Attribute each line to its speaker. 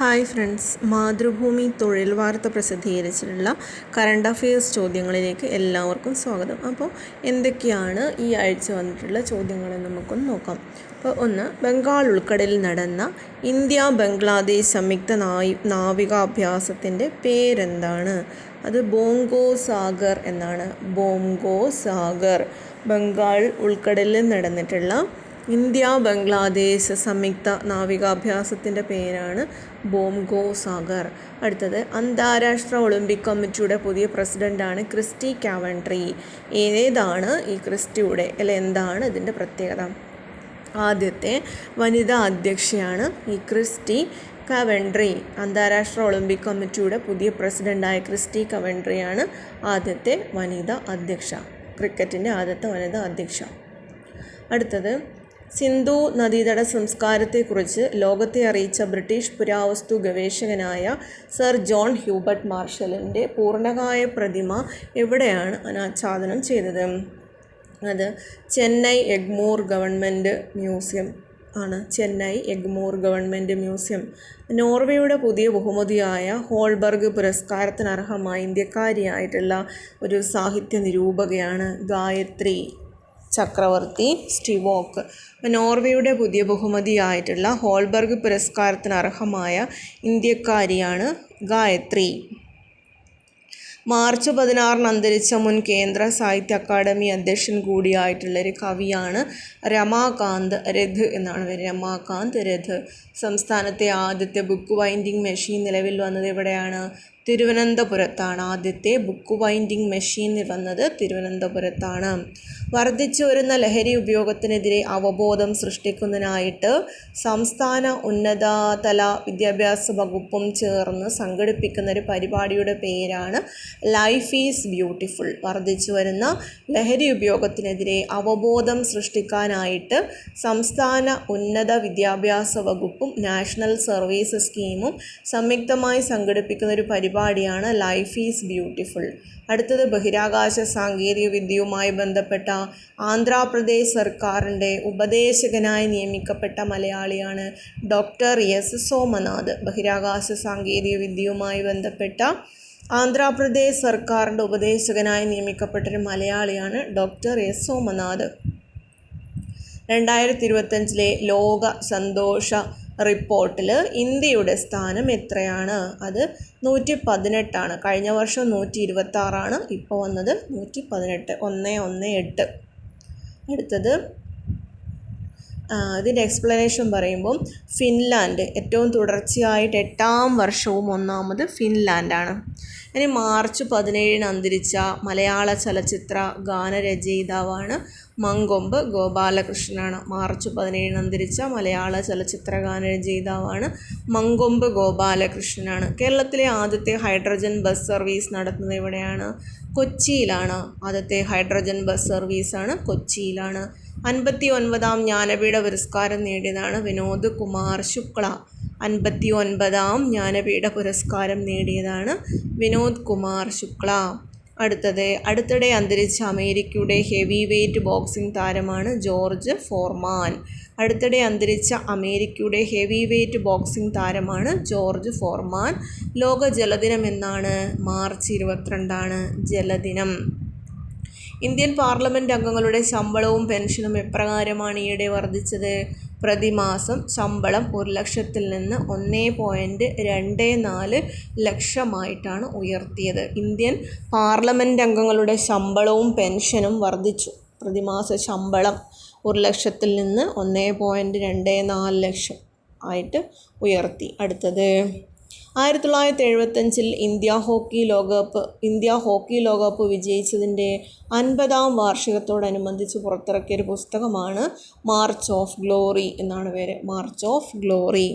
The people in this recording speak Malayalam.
Speaker 1: Hi friends. മാതൃഭൂമി തൊഴിൽ വാർത്ത പ്രസിദ്ധീകരിച്ചിട്ടുള്ള കറണ്ട് അഫയേഴ്സ് ചോദ്യങ്ങളിലേക്ക് എല്ലാവർക്കും സ്വാഗതം. അപ്പോൾ എന്തൊക്കെയാണ് ഈ ആഴ്ച വന്നിട്ടുള്ള ചോദ്യങ്ങളെന്ന് നമുക്കൊന്ന് നോക്കാം. അപ്പോൾ ഒന്ന് ബംഗാൾ ഉൾക്കടലിൽ നടന്ന ഇന്ത്യ ബംഗ്ലാദേശ് സംയുക്ത നായി നാവികാഭ്യാസത്തിന്റെ പേരെന്താണ്? അത് ബോംഗോ സാഗർ എന്നാണ്. ബോംഗോ സാഗർ. ബംഗാൾ ഉൾക്കടലിൽ നടന്നിട്ടുള്ള ഇന്ത്യ ബംഗ്ലാദേശ് സംയുക്ത നാവികാഭ്യാസത്തിന്റെ പേരാണ് ബോംഗോ സാഗർ. അടുത്തത് അന്താരാഷ്ട്ര ഒളിമ്പിക് കമ്മിറ്റിയുടെ പുതിയ പ്രസിഡന്റാണ് ക്രിസ്റ്റി കാവൻട്രി. ഏതാണ് ഈ ക്രിസ്റ്റിയുടെ അല്ലെ എന്താണ് ഇതിന്റെ പ്രത്യേകത? ആദ്യത്തെ വനിതാ അധ്യക്ഷയാണ് ഈ ക്രിസ്റ്റി കവൻട്രി. അന്താരാഷ്ട്ര ഒളിമ്പിക് കമ്മിറ്റിയുടെ പുതിയ പ്രസിഡന്റായ ക്രിസ്റ്റി കവൻട്രിയാണ് ആദ്യത്തെ വനിതാ അധ്യക്ഷ. ക്രിക്കറ്റിന്റെ ആദ്യത്തെ വനിതാ അധ്യക്ഷ. അടുത്തത് സിന്ധു നദീതട സംസ്കാരത്തെക്കുറിച്ച് ലോകത്തെ അറിയിച്ച ബ്രിട്ടീഷ് പുരാവസ്തു ഗവേഷകനായ സർ ജോൺ ഹ്യൂബർട്ട് മാർഷലിന്റെ പൂർണകായ പ്രതിമ എവിടെയാണ് അനാച്ഛാദനം ചെയ്തത്? അത് ചെന്നൈ എഗ്മൂർ ഗവൺമെന്റ് മ്യൂസിയം ആണ്. Chennai Egmore government museum. നോർവേയുടെ പുതിയ ബഹുമതിയായ ഹോൾബർഗ് പുരസ്കാരത്തിനർഹമായ ഇന്ത്യക്കാരിയായിട്ടുള്ള ഒരു സാഹിത്യ നിരൂപകയാണ് ഗായത്രി. ചക്രവർത്തി സ്റ്റിവോക്ക് നോർവേയുടെ പുതിയ ബഹുമതിയായിട്ടുള്ള ഹോൾബർഗ് പുരസ്കാരത്തിന് അർഹമായ ഇന്ത്യക്കാരിയാണ് ഗായത്രി. മാർച്ച് പതിനാറിന് അന്തരിച്ച മുൻ കേന്ദ്ര സാഹിത്യ അക്കാദമി അധ്യക്ഷൻ കൂടിയായിട്ടുള്ളൊരു കവിയാണ് രമാകാന്ത് രഥ് എന്നാണ് രമാകാന്ത് രഥ്. സംസ്ഥാനത്തെ ആദ്യത്തെ ബുക്ക് വൈൻഡിങ് മെഷീൻ നിലവിൽ വന്നത് എവിടെയാണ്? തിരുവനന്തപുരത്താണ് ആദ്യത്തെ ബുക്ക് ബൈൻഡിംഗ് മെഷീൻ വന്നത് തിരുവനന്തപുരത്താണ്. വർദ്ധിച്ചു വരുന്ന ലഹരി ഉപയോഗത്തിനെതിരെ അവബോധം സൃഷ്ടിക്കുന്നതിനായിട്ട് സംസ്ഥാന ഉന്നതതല വിദ്യാഭ്യാസ വകുപ്പും ചേർന്ന് സംഘടിപ്പിക്കുന്ന ഒരു പരിപാടിയുടെ പേരാണ് ലൈഫ് ഈസ് ബ്യൂട്ടിഫുൾ വർദ്ധിച്ചു വരുന്ന ലഹരി ഉപയോഗത്തിനെതിരെ അവബോധം സൃഷ്ടിക്കാനായിട്ട് സംസ്ഥാന ഉന്നത വിദ്യാഭ്യാസ വകുപ്പും നാഷണൽ സർവീസ് സ്കീമും സംയുക്തമായി സംഘടിപ്പിക്കുന്ന ഒരു പരിപാടിയാണ് ലൈഫ് ഈസ് ബ്യൂട്ടിഫുൾ അടുത്തത് ബഹിരാകാശ സാങ്കേതിക വിദ്യയുമായി ബന്ധപ്പെട്ട ആന്ധ്രാപ്രദേശ് സർക്കാരിന്റെ ഉപദേശകനായി നിയമിക്കപ്പെട്ട മലയാളിയാണ് ഡോക്ടർ എസ് സോമനാഥ്. ബഹിരാകാശ സാങ്കേതിക വിദ്യയുമായി ബന്ധപ്പെട്ട ആന്ധ്രാപ്രദേശ് സർക്കാരിന്റെ ഉപദേശകനായി നിയമിക്കപ്പെട്ടൊരു മലയാളിയാണ് ഡോക്ടർ എസ് സോമനാഥ്. രണ്ടായിരത്തി ഇരുപത്തഞ്ചിലെ ലോക സന്തോഷ റിപ്പോർട്ടിൽ ഇന്ത്യയുടെ സ്ഥാനം എത്രയാണ്? അത് നൂറ്റി പതിനെട്ടാണ് കഴിഞ്ഞ വർഷം നൂറ്റി ഇരുപത്താറാണ് ഇപ്പോൾ വന്നത് നൂറ്റി പതിനെട്ട് ഒന്ന് ഒന്ന് എട്ട്. അടുത്തത് ഇതിന്റെ എക്സ്പ്ലനേഷൻ പറയുമ്പോൾ ഫിൻലാൻഡ് ഏറ്റവും തുടർച്ചയായിട്ട് എട്ടാം വർഷവും ഒന്നാമത് ഫിൻലാൻഡാണ്. ഇനി മാർച്ച് പതിനേഴിന് അന്തരിച്ച മലയാള ചലച്ചിത്ര ഗാനരചയിതാവാണ് മങ്കൊമ്പ് ഗോപാലകൃഷ്ണനാണ്. മാർച്ച് പതിനേഴിന് അന്തരിച്ച മലയാള ചലച്ചിത്ര ഗാനരചയിതാവാണ് മങ്കൊമ്പ് ഗോപാലകൃഷ്ണനാണ്. കേരളത്തിലെ ആദ്യത്തെ ഹൈഡ്രജൻ ബസ് സർവീസ് നടത്തുന്നത് എവിടെയാണ്? കൊച്ചിയിലാണ്. ആദ്യത്തെ ഹൈഡ്രജൻ ബസ് സർവീസാണ് കൊച്ചിയിലാണ്. അൻപത്തി ഒൻപതാം ജ്ഞാനപീഠ പുരസ്കാരം നേടിയതാണ് വിനോദ് കുമാർ ശുക്ല. അൻപത്തി ഒൻപതാം ജ്ഞാനപീഠ പുരസ്കാരം നേടിയതാണ് വിനോദ് കുമാർ ശുക്ല. അടുത്തത് അടുത്തിടെ അന്തരിച്ച അമേരിക്കയുടെ ഹെവി വെയ്റ്റ് ബോക്സിംഗ് താരമാണ് ജോർജ് ഫോർമാൻ. അടുത്തിടെ അന്തരിച്ച അമേരിക്കയുടെ ഹെവി വെയ്റ്റ് ബോക്സിംഗ് താരമാണ് ജോർജ് ഫോർമാൻ. ലോക ജലദിനം എന്നാണ് മാർച്ച് ഇരുപത്തിരണ്ടാണ് ജലദിനം. ഇന്ത്യൻ പാർലമെന്റ് അംഗങ്ങളുടെ ശമ്പളവും പെൻഷനും എപ്രകാരമാണ് ഈയിടെ വർദ്ധിച്ചത്? പ്രതിമാസം ശമ്പളം ഒരു ലക്ഷത്തിൽ നിന്ന് ഒന്ന് പോയിന്റ് രണ്ട് നാല് ലക്ഷമായിട്ടാണ് ഉയർത്തിയത്. ഇന്ത്യൻ പാർലമെന്റ് അംഗങ്ങളുടെ ശമ്പളവും പെൻഷനും വർദ്ധിച്ചു. പ്രതിമാസ ശമ്പളം ഒരു ലക്ഷത്തിൽ നിന്ന് ഒന്ന് പോയിന്റ് രണ്ട് നാല് ലക്ഷം ആയിട്ട് ഉയർത്തി. അടുത്തത്. ആയിരത്തി തൊള്ളായിരത്തി എഴുപത്തഞ്ചിൽ ഇന്ത്യ ഹോക്കി ലോകകപ്പ് ഇന്ത്യ ഹോക്കി ലോകകപ്പ് വിജയിച്ചതിന്റെ അൻപതാം വാർഷികത്തോടനുബന്ധിച്ച് പുറത്തിറക്കിയൊരു പുസ്തകമാണ് മാർച്ച് ഓഫ് ഗ്ലോറി എന്നാണ് പേര്. March of glory